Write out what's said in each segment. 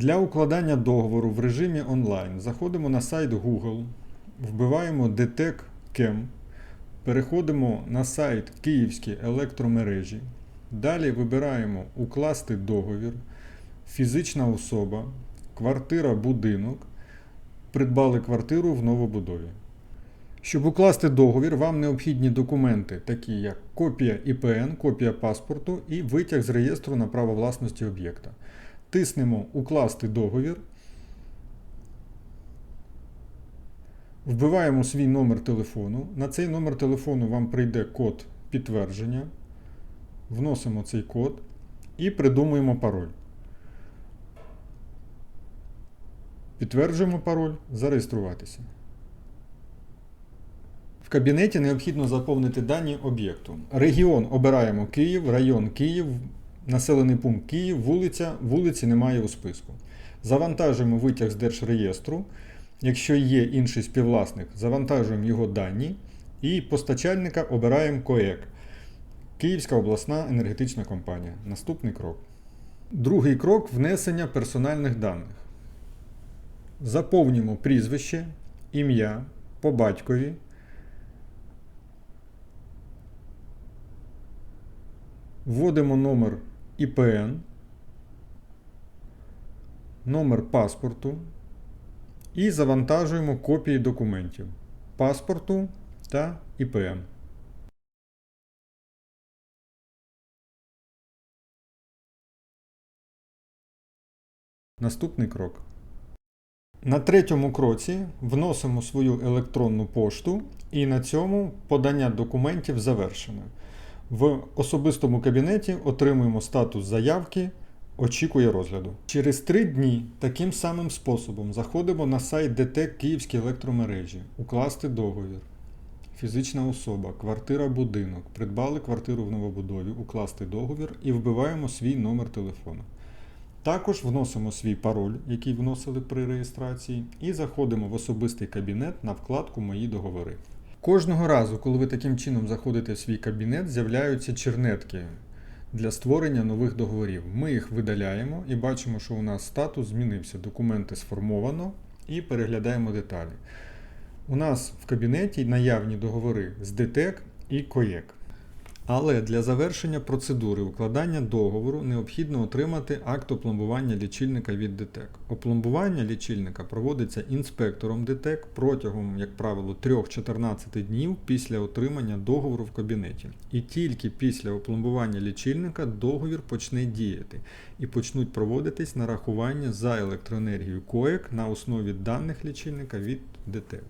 Для укладання договору в режимі онлайн заходимо на сайт Google, вбиваємо DTEC CAM, переходимо на сайт Київські електромережі. Далі вибираємо Укласти договір, фізична особа, квартира, будинок. Придбали квартиру в новобудові. Щоб укласти договір, вам необхідні документи, такі як копія ІПН, копія паспорту і витяг з реєстру на право власності об'єкта. Тиснемо Укласти договір. Вбиваємо свій номер телефону. На цей номер телефону вам прийде код підтвердження. Вносимо цей код і придумуємо пароль. Підтверджуємо пароль, зареєструватися. В кабінеті необхідно заповнити дані об'єкту. Регіон обираємо Київ, район Київ, населений пункт Київ, вулиця, вулиці немає у списку. Завантажуємо витяг з держреєстру. Якщо є інший співвласник, завантажуємо його дані і постачальника обираємо КОЕК. Київська обласна енергетична компанія. Наступний крок. Другий крок внесення персональних даних. Заповнюємо прізвище, ім'я по батькові. Вводимо номер ІПН, номер паспорту і завантажуємо копії документів паспорту та ІПН. Наступний крок. На третьому кроці вносимо свою електронну пошту і на цьому подання документів завершено. В особистому кабінеті отримуємо статус заявки, очікує розгляду. Через три дні таким самим способом заходимо на сайт ДТЕК Київські електромережі, укласти договір. Фізична особа, квартира, будинок. Придбали квартиру в новобудові, укласти договір і вбиваємо свій номер телефону. Також вносимо свій пароль, який вносили при реєстрації, і заходимо в особистий кабінет на вкладку Мої договори. Кожного разу, коли ви таким чином заходите в свій кабінет, з'являються чернетки для створення нових договорів. Ми їх видаляємо і бачимо, що у нас статус змінився. Документи сформовано і переглядаємо деталі. У нас в кабінеті наявні договори з ДТЕК і КОЄК. Але для завершення процедури укладання договору необхідно отримати акт опломбування лічильника від ДТЕК. Опломбування лічильника проводиться інспектором ДТЕК протягом, як правило, 3-14 днів після отримання договору в кабінеті. І тільки після опломбування лічильника договір почне діяти і почнуть проводитись нарахування за електроенергію КОЕК на основі даних лічильника від ДТЕК.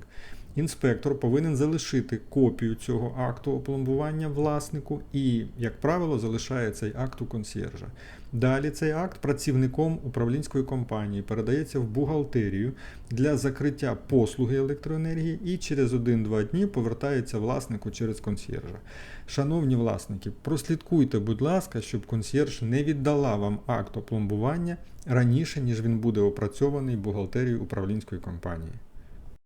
Інспектор повинен залишити копію цього акту опломбування власнику і, як правило, залишає цей акт у консьєржа. Далі цей акт працівником управлінської компанії передається в бухгалтерію для закриття послуги електроенергії і через 1-2 дні повертається власнику через консьєржа. Шановні власники, прослідкуйте, будь ласка, щоб консьєрж не віддала вам акт опломбування раніше, ніж він буде опрацьований бухгалтерією управлінської компанії.